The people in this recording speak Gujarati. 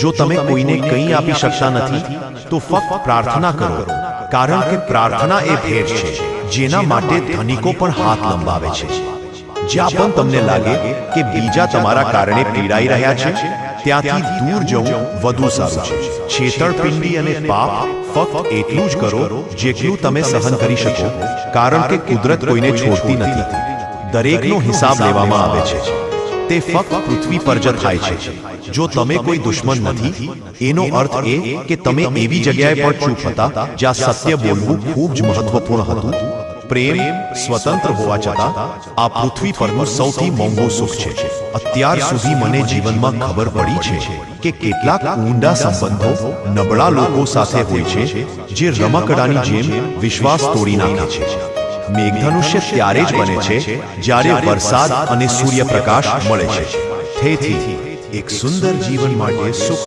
જો તમે કોઈને કંઈ આપી શકતા નથી તો ફક્ત પ્રાર્થના કરો કારણ કે પ્રાર્થના એ ભેર છે જેના માટે ધનિકો પણ હાથ લંબાવે છે. જ્યાં પણ તમને લાગે કે બીજા તમારા કારણે પીડાઈ રહ્યા છે ત્યાંથી દૂર જવું વધુ સારું છે. છેતરપિંડી અને પાપ ફક્ત એટલું જ કરો જેટલું તમે સહન કરી શકો. કારણ કે કુદરત કોઈને છોડતી નથી. દરેકનો હિસાબ લેવામાં આવે છે. તે ફક્ત પૃથ્વી પર જ થાય છે. જો તમે કોઈ દુશ્મન નથી, એનો અર્થ એ કે તમે એવી જગ્યાએ પણ ચૂપ હતા જ્યાં સત્ય બોલવું ખૂબ જ મહત્વપૂર્ણ હતું. પ્રેમ સ્વતંત્ર હોવા છતાં, આ પૃથ્વી પરનું સૌથી મોંઘું સુખ છે. અત્યાર સુધી મને જીવનમાં ખબર પડી છે કે કેટલાક ઊંડા સંબંધો નબળા લોકો સાથે હોય છે, જે રમકડાની જેમ વિશ્વાસ તોડી નાખે છે. મેઘધનુષ્ય ત્યારે જ બને છે જ્યારે વરસાદ અને સૂર્યપ્રકાશ મળે છે. તેથી એક સુંદર જીવન માટે સુખ